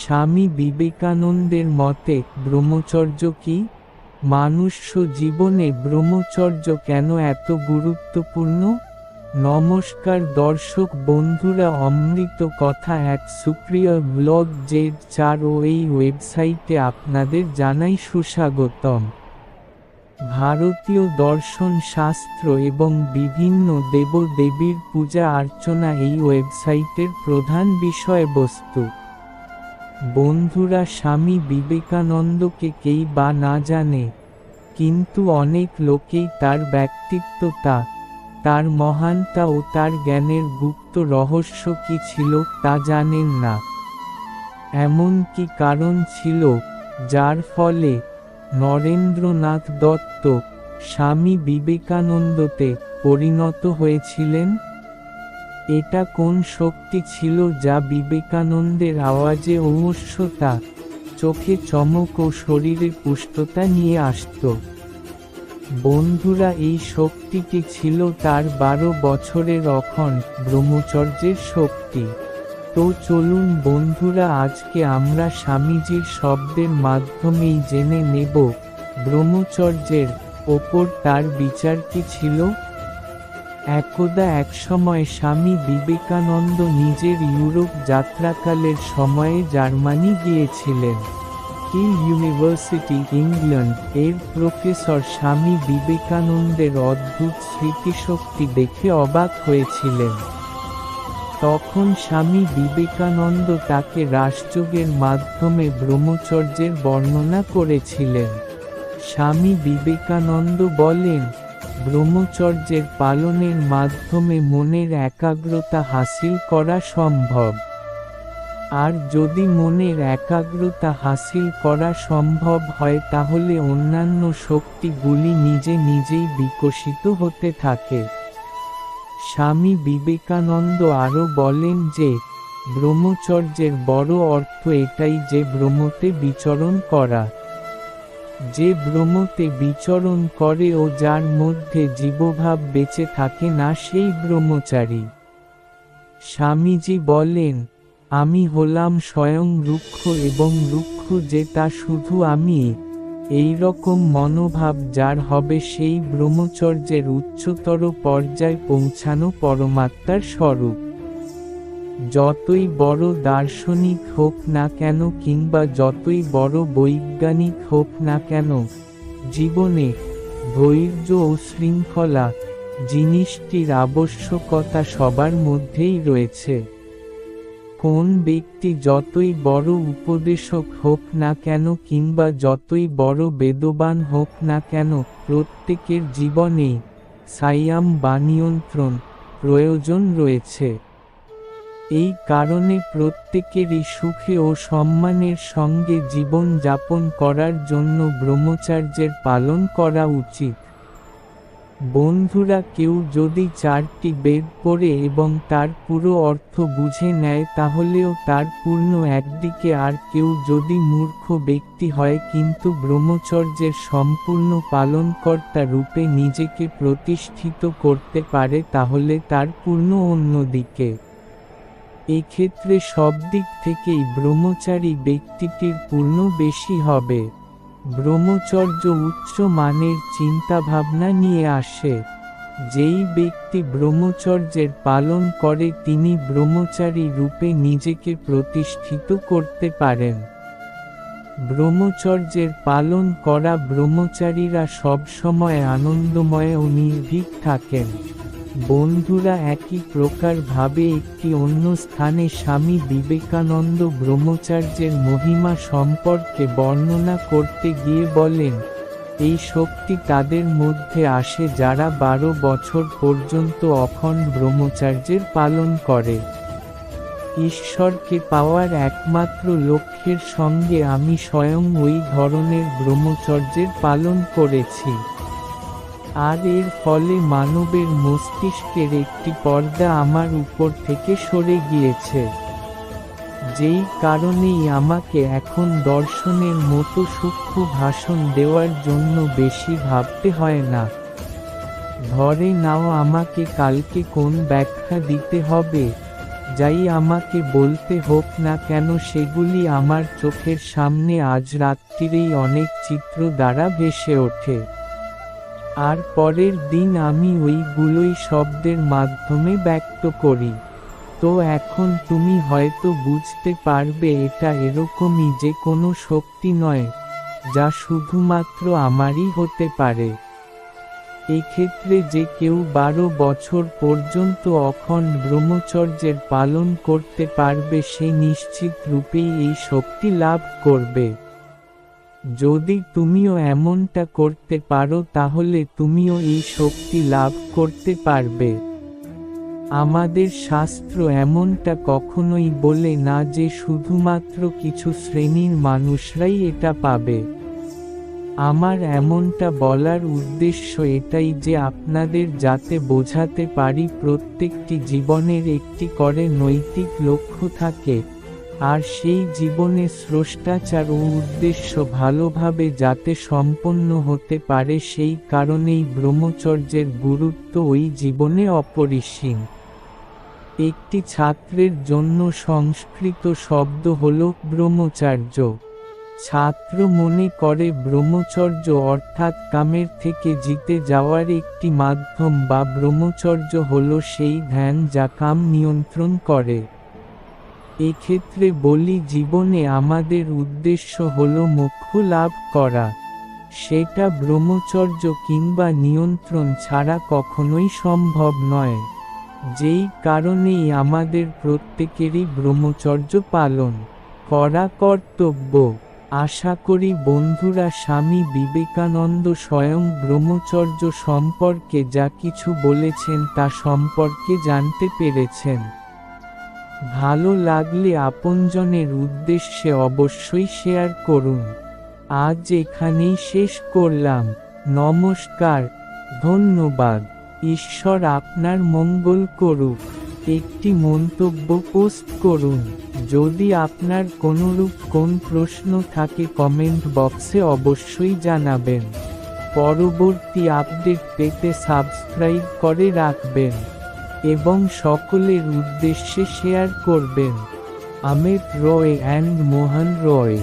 স্বামী বিবেকানন্দের মতে, ব্রহ্মচর্য কি? মানুষ্য জীবনে ব্রহ্মচর্য কেন এত গুরুত্বপূর্ণ? নমস্কার দর্শক বন্ধুরা, অমৃত কথা এক সুপ্রিয় ব্লগ জেড চার ও এই ওয়েবসাইটে আপনাদের জানাই সুস্বাগতম। ভারতীয় দর্শন শাস্ত্র এবং বিভিন্ন দেবদেবীর পূজা অর্চনা এই ওয়েবসাইটের প্রধান বিষয়বস্তু। বন্ধুরা, স্বামী বিবেকানন্দকে কেই বা না জানে, কিন্তু অনেক লোকেই তার ব্যক্তিত্বতা, তার মহানতা ও তার জ্ঞানের গুপ্ত রহস্য কি ছিল তা জানেন না। এমন কি কারণ ছিল যার ফলে নরেন্দ্রনাথ দত্ত স্বামী বিবেকানন্দতে পরিণত হয়েছিলেন? এটা কোন শক্তি ছিল যা বিবেকানন্দের আওয়াজে ঔষ্যতা চোখে চমক ও শরীরে পুষ্টতা নিয়ে আসত? বন্ধুরা, এই শক্তিটি ছিল তার বারো বছরের অখন ব্রহ্মচর্যের শক্তি। তো চলুন বন্ধুরা, আজকে আমরা স্বামীজির শব্দের মাধ্যমেই জেনে নেব ব্রহ্মচর্যের ওপর তার বিচার কি ছিল। একদা একসময় স্বামী বিবেকানন্দ নিজের ইউরোপ যাত্রাকালের সময়ে জার্মানি গিয়েছিলেন। কিল ইউনিভার্সিটি ইংল্যান্ড এর প্রফেসর স্বামী বিবেকানন্দের অদ্ভুত স্মৃতিশক্তি দেখে অবাক হয়েছিলেন। তখন স্বামী বিবেকানন্দ তাকে রাসযোগের মাধ্যমে ব্রহ্মচর্যের বর্ণনা করেছিলেন। স্বামী বিবেকানন্দ বলেন ব্রহ্মচর্যের পালনের মাধ্যমে মনের একাগ্রতা হাসিল করা সম্ভব। আর যদি মনের একাগ্রতা হাসিল করা সম্ভব হয়, তাহলে অন্যান্য শক্তিগুলি নিজে নিজেই বিকশিত হতে থাকে। স্বামী বিবেকানন্দ আরও বলেন যে, ব্রহ্মচর্যের বড় অর্থ এটাই যে ব্রহ্মতে বিচরণ করা। যে ব্রহ্মতে বিচরণ করে ও যার মধ্যে জীবভাব বেঁচে থাকে না সেই ব্রহ্মচারী। স্বামীজি বলেন, আমি হলাম স্বয়ং রুক্ষ এবং রুক্ষ যে তা শুধু আমি। এই রকম মনোভাব যার হবে সেই ব্রহ্মচর্যের উচ্চতর পর্যায়ে পৌঁছানো পরমাত্মার স্বরূপ। যতই বড় দার্শনিক হোক না কেন কিংবা যতই বড় বৈজ্ঞানিক হোক না কেন, জীবনে ধৈর্য ও শৃঙ্খলা জিনিসটির আবশ্যকতা সবার মধ্যেই রয়েছে। কোন ব্যক্তি যতই বড় উপদেশক হোক না কেন কিংবা যতই বড় বেদবান হোক না কেন, প্রত্যেকের জীবনেই সাইয়াম বা নিয়ন্ত্রণ প্রয়োজন রয়েছে। এই কারণে প্রত্যেকেরই সুখে ও সম্মানের সঙ্গে জীবন যাপন করার জন্য ব্রহ্মচার্যের পালন করা উচিত। বন্ধুরা, কেউ যদি চারটি বেদ পড়ে এবং তার পুরো অর্থ বুঝে নেয়, তাহলেও তার পূর্ণ একদিকে আর কেউ যদি মূর্খ ব্যক্তি হয়, কিন্তু ব্রহ্মচর্যের সম্পূর্ণ পালনকর্তা রূপে নিজেকে প্রতিষ্ঠিত করতে পারে, তাহলে তার পূর্ণ অন্যদিকে। এক্ষেত্রে সব দিক থেকেই ব্রহ্মচারী ব্যক্তিটির পূর্ণ বেশি হবে। ব্রহ্মচর্য উচ্চ মানের চিন্তাভাবনা নিয়ে আসে। যেই ব্যক্তি ব্রহ্মচর্যের পালন করে, তিনি ব্রহ্মচারী রূপে নিজেকে প্রতিষ্ঠিত করতে পারেন। ব্রহ্মচর্যের পালন করা ব্রহ্মচারীরা সবসময় আনন্দময় ও নির্ভীক থাকেন। বন্ধুরা একই প্রকার ভাবে একটি অন্য স্থানে স্বামী বিবেকানন্দ ব্রহ্মচার্যের মহিমা সম্পর্কে বর্ণনা করতে গিয়ে বলেন, এই শক্তি তাদের মধ্যে আসে যারা বারো বছর পর্যন্ত অখণ্ড ব্রহ্মচার্যের পালন করে। ঈশ্বরকে পাওয়ার একমাত্র লক্ষ্যের সঙ্গে আমি স্বয়ং ওই ধরনের ব্রহ্মচর্যের পালন করেছি। আর এর ফলে মানবের মস্তিষ্কের একটি পর্দা আমার উপর থেকে সরে গিয়েছে। যেই কারণেই আমাকে এখন দর্শনের মতো সূক্ষ্ম ভাষণ দেওয়ার জন্য বেশি ভাবতে হয় না। ধরে নাও আমাকে কালকে কোন ব্যাখ্যা দিতে হবে, যাই আমাকে বলতে হোক না কেন সেগুলি আমার চোখের সামনে আজ রাত্রিরেই অনেক চিত্র দ্বারা ভেসে ওঠে। আর পরের দিন আমি ওইগুলোই শব্দের মাধ্যমে ব্যক্ত করি। তো এখন তুমি হয়তো বুঝতে পারবে এটা এরকমই যে কোনো শক্তি নয়, যা শুধুমাত্র আমারই হতে পারে। এক্ষেত্রে যে কেউ বারো বছর পর্যন্ত অখণ্ড ব্রহ্মচর্যের পালন করতে পারবে সে নিশ্চিত রূপেই এই শক্তি লাভ করবে। যদি তুমিও এমনটা করতে পারো, তাহলে তুমিও এই শক্তি লাভ করতে পারবে। আমাদের শাস্ত্র এমনটা কখনোই বলে না যে শুধুমাত্র কিছু শ্রেণির মানুষরাই এটা পাবে। আমার এমনটা বলার উদ্দেশ্য এটাই যে আপনাদের যাতে বোঝাতে পারি প্রত্যেকটি জীবনের একটি করে নৈতিক লক্ষ্য থাকে। আর সেই জীবনে স্রষ্টাচার ও উদ্দেশ্য ভালোভাবে যাতে সম্পন্ন হতে পারে সেই কারণেই ব্রহ্মচর্যের গুরুত্ব ওই জীবনে অপরিসীম। একটি ছাত্রের জন্য সংস্কৃত শব্দ হল ব্রহ্মচার্য। ছাত্র মনে করে ব্রহ্মচর্য অর্থাৎ কামের থেকে জিতে যাওয়ার একটি মাধ্যম বা ব্রহ্মচর্য হল সেই ধ্যান যা কাম নিয়ন্ত্রণ করে। এক্ষেত্রে বলি জীবনে আমাদের উদ্দেশ্য হল মোক্ষ লাভ করা। সেটা ব্রহ্মচর্য কিংবা নিয়ন্ত্রণ ছাড়া কখনোই সম্ভব নয়। যেই কারণেই আমাদের প্রত্যেকেরই ব্রহ্মচর্য পালন করা কর্তব্য। আশা করি বন্ধুরা, স্বামী বিবেকানন্দ স্বয়ং ব্রহ্মচর্য সম্পর্কে যা কিছু বলেছেন তা সম্পর্কে জানতে পেরেছেন। ভালো লাগলে আপনজনের উদ্দেশ্যে অবশ্যই শেয়ার করুন। আজ এখানেই শেষ করলাম। নমস্কার। ধন্যবাদ। ঈশ্বর আপনার মঙ্গল করুক। একটি মন্তব্য পোস্ট করুন। যদি আপনার কোনরূপ কোন প্রশ্ন থাকে কমেন্ট বক্সে অবশ্যই জানাবেন। পরবর্তী আপডেট পেতে সাবস্ক্রাইব করে রাখবেন। এবং সকলের উদ্দেশ্যে শেয়ার করবেন। আমির রয় অ্যান্ড মোহন রয়।